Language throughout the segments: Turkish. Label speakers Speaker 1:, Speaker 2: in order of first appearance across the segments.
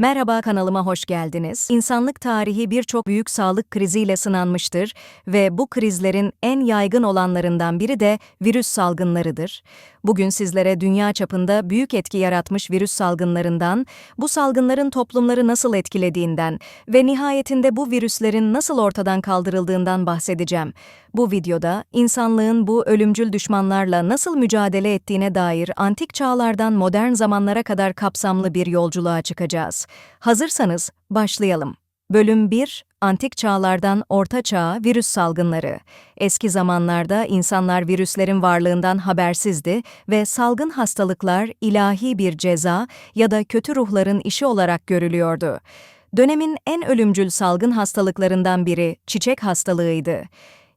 Speaker 1: Merhaba kanalıma hoş geldiniz. İnsanlık tarihi birçok büyük sağlık kriziyle sınanmıştır ve bu krizlerin en yaygın olanlarından biri de virüs salgınlarıdır. Bugün sizlere dünya çapında büyük etki yaratmış virüs salgınlarından, bu salgınların toplumları nasıl etkilediğinden ve nihayetinde bu virüslerin nasıl ortadan kaldırıldığından bahsedeceğim. Bu videoda insanlığın bu ölümcül düşmanlarla nasıl mücadele ettiğine dair antik çağlardan modern zamanlara kadar kapsamlı bir yolculuğa çıkacağız. Hazırsanız başlayalım. Bölüm 1 Antik çağlardan Orta Çağ'a virüs salgınları. Eski zamanlarda insanlar virüslerin varlığından habersizdi ve salgın hastalıklar ilahi bir ceza ya da kötü ruhların işi olarak görülüyordu. Dönemin en ölümcül salgın hastalıklarından biri çiçek hastalığıydı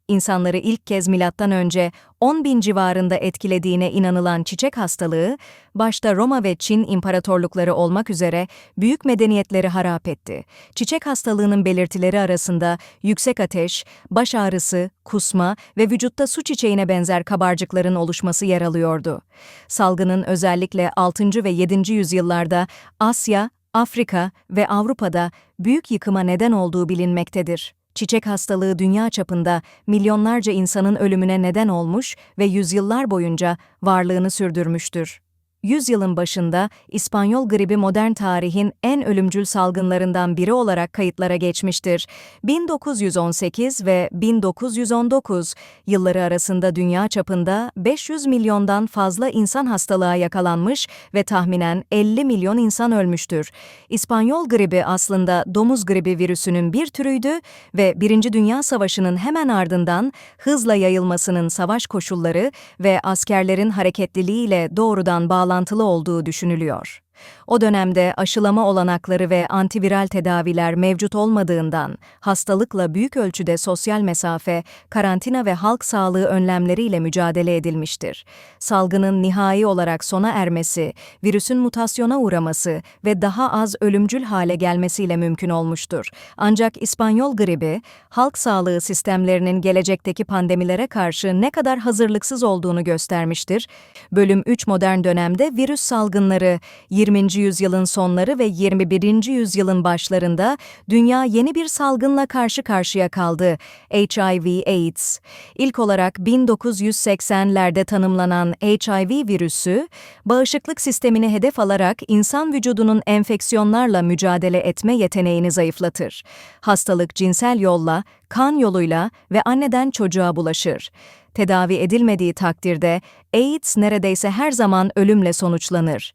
Speaker 1: insanları ilk kez milattan önce 10 bin civarında etkilediğine inanılan çiçek hastalığı, başta Roma ve Çin imparatorlukları olmak üzere büyük medeniyetleri harap etti. Çiçek hastalığının belirtileri arasında yüksek ateş, baş ağrısı, kusma ve vücutta su çiçeğine benzer kabarcıkların oluşması yer alıyordu. Salgının özellikle 6. ve 7. yüzyıllarda Asya, Afrika ve Avrupa'da büyük yıkıma neden olduğu bilinmektedir. Çiçek hastalığı dünya çapında milyonlarca insanın ölümüne neden olmuş ve yüzyıllar boyunca varlığını sürdürmüştür. Yüzyılın başında İspanyol gribi modern tarihin en ölümcül salgınlarından biri olarak kayıtlara geçmiştir. 1918 ve 1919 yılları arasında dünya çapında 500 milyondan fazla insan hastalığa yakalanmış ve tahminen 50 milyon insan ölmüştür. İspanyol gribi aslında domuz gribi virüsünün bir türüydü ve Birinci Dünya Savaşı'nın hemen ardından hızla yayılmasının savaş koşulları ve askerlerin hareketliliğiyle doğrudan bağlantılı bağlantılı olduğu düşünülüyor. O dönemde aşılama olanakları ve antiviral tedaviler mevcut olmadığından hastalıkla büyük ölçüde sosyal mesafe, karantina ve halk sağlığı önlemleriyle mücadele edilmiştir. Salgının nihai olarak sona ermesi, virüsün mutasyona uğraması ve daha az ölümcül hale gelmesiyle mümkün olmuştur. Ancak İspanyol gribi, halk sağlığı sistemlerinin gelecekteki pandemilere karşı ne kadar hazırlıksız olduğunu göstermiştir. Bölüm 3 modern dönemde virüs salgınları 20 20. yüzyılın sonları ve 21. yüzyılın başlarında dünya yeni bir salgınla karşı karşıya kaldı. HIV-AIDS. İlk olarak 1980'lerde tanımlanan HIV virüsü, bağışıklık sistemini hedef alarak insan vücudunun enfeksiyonlarla mücadele etme yeteneğini zayıflatır. Hastalık cinsel yolla, kan yoluyla ve anneden çocuğa bulaşır. Tedavi edilmediği takdirde AIDS neredeyse her zaman ölümle sonuçlanır.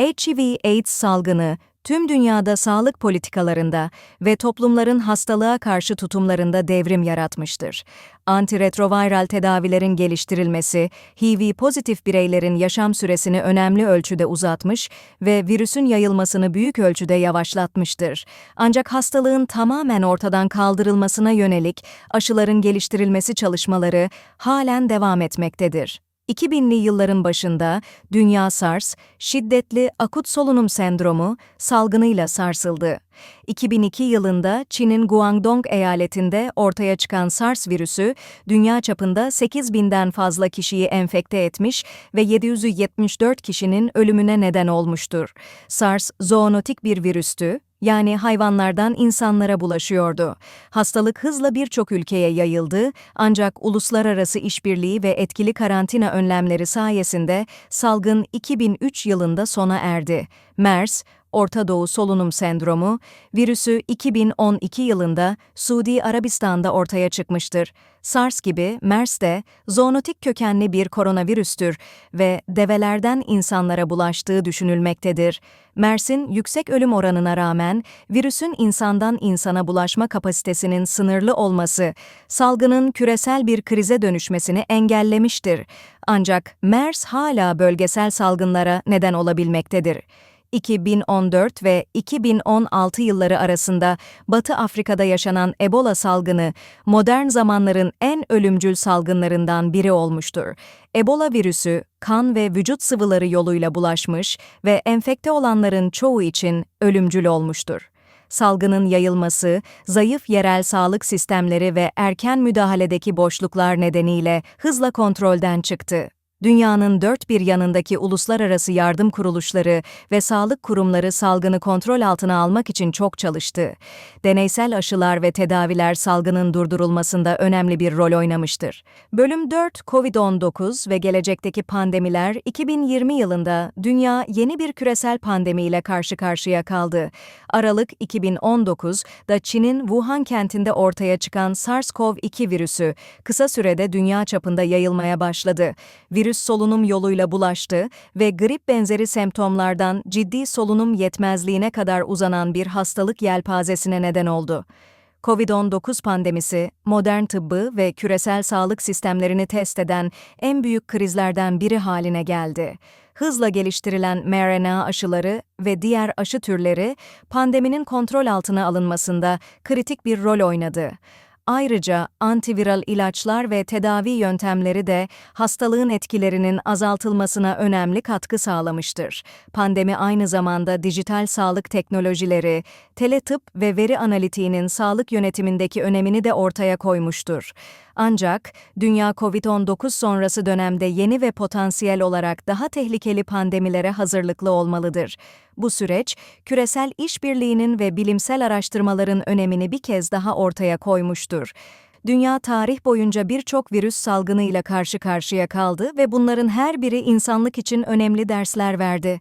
Speaker 1: HIV-AIDS salgını tüm dünyada sağlık politikalarında ve toplumların hastalığa karşı tutumlarında devrim yaratmıştır. Antiretroviral tedavilerin geliştirilmesi, HIV pozitif bireylerin yaşam süresini önemli ölçüde uzatmış ve virüsün yayılmasını büyük ölçüde yavaşlatmıştır. Ancak hastalığın tamamen ortadan kaldırılmasına yönelik aşıların geliştirilmesi çalışmaları halen devam etmektedir. 2000'li yılların başında dünya SARS, şiddetli akut solunum sendromu salgınıyla sarsıldı. 2002 yılında Çin'in Guangdong eyaletinde ortaya çıkan SARS virüsü, dünya çapında 8 binden fazla kişiyi enfekte etmiş ve 774 kişinin ölümüne neden olmuştur. SARS, zoonotik bir virüstü, yani hayvanlardan insanlara bulaşıyordu. Hastalık hızla birçok ülkeye yayıldı ancak uluslararası işbirliği ve etkili karantina önlemleri sayesinde salgın 2003 yılında sona erdi. MERS, Orta Doğu Solunum Sendromu, virüsü 2012 yılında Suudi Arabistan'da ortaya çıkmıştır. SARS gibi MERS de zoonotik kökenli bir koronavirüstür ve develerden insanlara bulaştığı düşünülmektedir. MERS'in yüksek ölüm oranına rağmen virüsün insandan insana bulaşma kapasitesinin sınırlı olması, salgının küresel bir krize dönüşmesini engellemiştir. Ancak MERS hala bölgesel salgınlara neden olabilmektedir. 2014 ve 2016 yılları arasında Batı Afrika'da yaşanan Ebola salgını modern zamanların en ölümcül salgınlarından biri olmuştur. Ebola virüsü kan ve vücut sıvıları yoluyla bulaşmış ve enfekte olanların çoğu için ölümcül olmuştur salgının yayılması, zayıf yerel sağlık sistemleri ve erken müdahaledeki boşluklar nedeniyle hızla kontrolden çıktı. Dünyanın dört bir yanındaki uluslararası yardım kuruluşları ve sağlık kurumları salgını kontrol altına almak için çok çalıştı. Deneysel aşılar ve tedaviler salgının durdurulmasında önemli bir rol oynamıştır. Bölüm 4 COVID-19 ve gelecekteki pandemiler 2020 yılında dünya yeni bir küresel pandemiyle karşı karşıya kaldı. Aralık 2019'da Çin'in Wuhan kentinde ortaya çıkan SARS-CoV-2 virüsü kısa sürede dünya çapında yayılmaya başladı. Virüs solunum yoluyla bulaştı ve grip benzeri semptomlardan ciddi solunum yetmezliğine kadar uzanan bir hastalık yelpazesine neden oldu. Covid-19 pandemisi, modern tıbbı ve küresel sağlık sistemlerini test eden en büyük krizlerden biri haline geldi. Hızla geliştirilen mRNA aşıları ve diğer aşı türleri pandeminin kontrol altına alınmasında kritik bir rol oynadı. Ayrıca antiviral ilaçlar ve tedavi yöntemleri de hastalığın etkilerinin azaltılmasına önemli katkı sağlamıştır. Pandemi aynı zamanda dijital sağlık teknolojileri, teletıp ve veri analitiğinin sağlık yönetimindeki önemini de ortaya koymuştur. Ancak dünya COVID-19 sonrası dönemde yeni ve potansiyel olarak daha tehlikeli pandemilere hazırlıklı olmalıdır. Bu süreç, küresel işbirliğinin ve bilimsel araştırmaların önemini bir kez daha ortaya koymuştur. Dünya tarih boyunca birçok virüs salgınıyla karşı karşıya kaldı ve bunların her biri insanlık için önemli dersler verdi.